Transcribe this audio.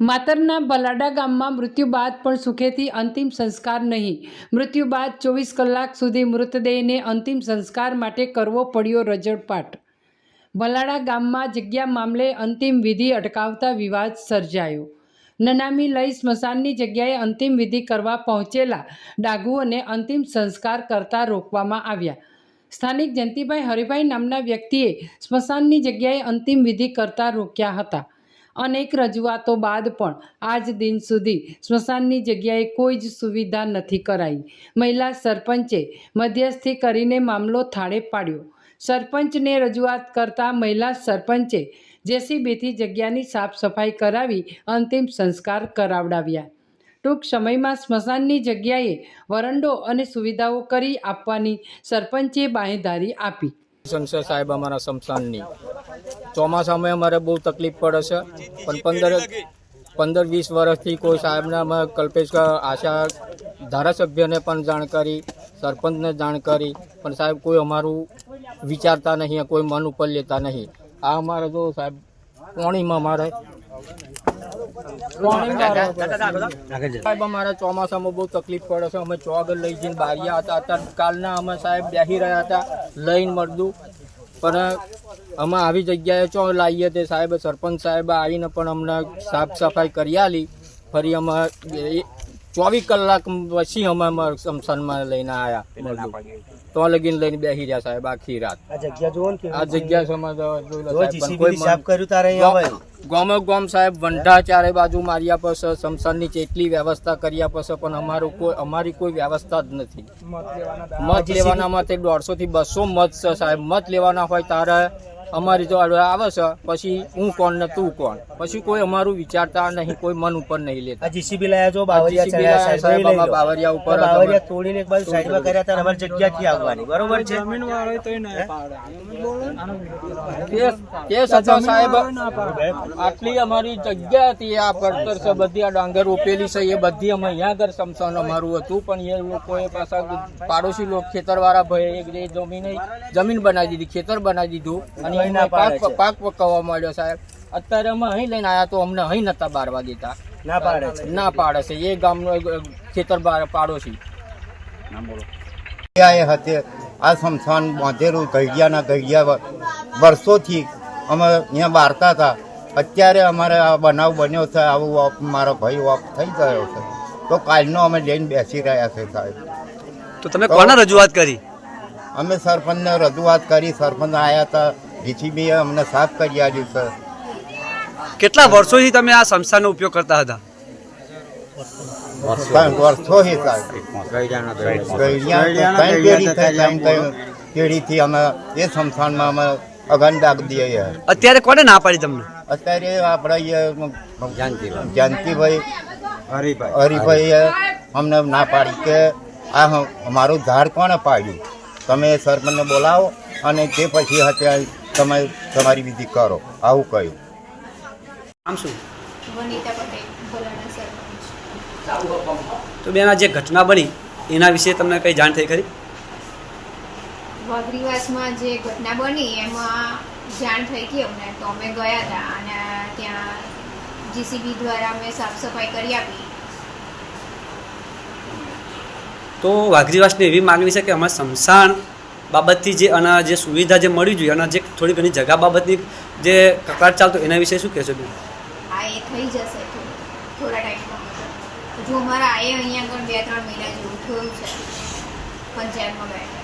માતરના બલાડા ગામમાં મૃત્યુ બાદ પણ સુખેથી અંતિમ સંસ્કાર નહીં. મૃત્યુ બાદ ચોવીસ કલાક સુધી મૃતદેહને અંતિમ સંસ્કાર માટે કરવો પડ્યો રજળપાટ બલાડા ગામમાં જગ્યા મામલે અંતિમ વિધિ અટકાવતા વિવાદ સર્જાયો. નનામી લઈ સ્મશાનની જગ્યાએ અંતિમ વિધિ કરવા પહોંચેલા ડાઘુઓને અંતિમ સંસ્કાર કરતા રોકવામાં આવ્યા. સ્થાનિક જયંતિભાઈ હરિભાઈ નામના વ્યક્તિએ સ્મશાનની જગ્યાએ અંતિમ વિધિ કરતા રોક્યા હતા. અનેક રજૂઆતો બાદ પણ આજ દિન સુધી સ્મશાનની જગ્યાએ કોઈ જ સુવિધા નથી કરાઈ. મહિલા સરપંચે મધ્યસ્થી કરીને મામલો થાળે પાડ્યો. સરપંચને રજૂઆત કરતા મહિલા સરપંચે જેસીબીથી જગ્યાની સાફ સફાઈ કરાવી અંતિમ સંસ્કાર કરાવડાવ્યા. ટૂંક સમયમાં સ્મશાનની જગ્યાએ વરંડો અને સુવિધાઓ કરી આપવાની સરપંચે બાંહેધારી આપી. સંસદ સાહેબ અમારા સમસાનની ચોમાસામાં અમારે બહુ તકલીફ પડે છે. પણ પંદર પંદર વીસ વર્ષથી કોઈ સાહેબને અમે કલ્પેશ આશા ધારાસભ્યને પણ જાણ કરી સરપંચને જાણ કરી પણ સાહેબ કોઈ અમારું વિચારતા નહીં કોઈ મન ઉપર લેતા નહીં. આ અમારે જો સાહેબ પોણીમાં અમારે સાહેબ અમારે ચોમાસામાં બહુ તકલીફ પડે છે. અમે ચોગર લઈ જઈને બારીયા હતા. અત્યારે કાલના અમે સાહેબ બેસી રહ્યા હતા. લઈને મળદું પણ અમે આવી જગ્યાએ ચો લાવીએ તે સાહેબ, સરપંચ સાહેબ આવીને પણ અમને સાફ સફાઈ કરી આલી. ફરી અમે ચોવીસ કલાક પછી અમે શમશાનમાં સ્મશાનમાં લઈને આવ્યા તો લગીને લઈને બેસી રહ્યા સાહેબ આખી રાત. આ જગ્યા સમજ ગામે ગામ સાહેબ વંઢા ચારે બાજુ માર્યા પછી સમસાનની જેટલી વ્યવસ્થા કર્યા પછી પણ અમારું કોઈ અમારી કોઈ વ્યવસ્થા જ નથી. મત લેવાના માટે દોઢસો થી બસો મત છે સાહેબ મત લેવાના હોય તારે અમારી તો આવે છે પછી હું કોણ ને તું કોણ? પછી કોઈ અમારું વિચારતા નહીં કોઈ મન ઉપર નહીં લેતા. જીસીબી લાયા જો બાવરિયા બાવરિયા ઉપર બાવરિયા તોડીને એક બાજુ સાઈડમાં કર્યા હતા અમારી જગ્યાથી આવવાની. બરોબર છે? તે- તે છતાં સાહેબ. આટલી અમારી જગ્યા હતી આ પડતર છે બધી આ ડાંગર રોપેલી છે એ બધી અમે અહીંયા આગળ સમસાન અમારું હતું પણ એ લોકોએ પાછા પાડોશી લોકો ખેતરવાળા ભાઈ એક જમીન જમીન બનાવી દીધી ખેતર બનાવી દીધું અને અહીં પાક પાક પકવવા માંડ્યો સાહેબ. અત્યારે અમે અહીં લઈને આવ્યા તો અમને અહીં નતા બારવા દેતા ના પાડે છે. ના પાડે છે. એ ગામનો ખેતર બાર- પાડોશી. હતી આ સ્મશાન બાંધેલું ગઢિયાના ગઢિયા વર્ષોથી અમે અહીંયા વારતા હતા. અત્યારે અમારે આ બનાવ બન્યો છે આવું ઓફ મારો ભાઈ ઓફ થઈ ગયો છે. તો કાલનો અમે લઈને બેસી રહ્યા છે સાહેબ. તો તમે કોને રજૂઆત કરી? અમે સરપંચને રજૂઆત કરી સરપંચ આવ્યા હતા. જીસીબીએ અમને સાફ કરી આપ્યું સર. કેટલા વર્ષોથી તમે આ સંસ્થાનો ઉપયોગ કરતા હતા? વર્ષો વર્ષોથી પેઢીથી અમે એ સંસ્થાનમાં અમે અગન દાગ દઈએ અત્યારે કોને ના પાડી તમને? અત્યારે આપણે જાનકીભાઈ. હરિભાઈ. અમને ના પાડી કે આ હ- અમારું ઝાડ કોણે પાડ્યું? તમે સરપંચને બોલાવો અને તે પછી અત્યારે તમે તમારી વિધિ કરો. આવું કહ્યું. આમ શું? તો બેન આ જે ઘટના બની એના વિશે તમને કઈ જાણ થઈ ખરી? વાઘરીવાસમાં જે ઘટના બની એમાં જાણ થઈ હતી અમને. તો અમે ગયા હતા અને ત્યાં જીસીબી દ્વારા અમે સાફ સફાઈ કરી આપી. તો વાઘરીવાસની એવી માગણી છે કે અમારે સ્મશાન બાબતથી જે અને જે સુવિધા જે મળવી જોઈએ અને જે થોડી ઘણી જગા બાબતની જે કકડાટ ચાલતો, એના વિશે શું કહેશો બેન આ એ થઈ અહીંયા આગળ બે ત્રણ મહિના જેવું થયું છે, પંચાયતમાં બેઠા.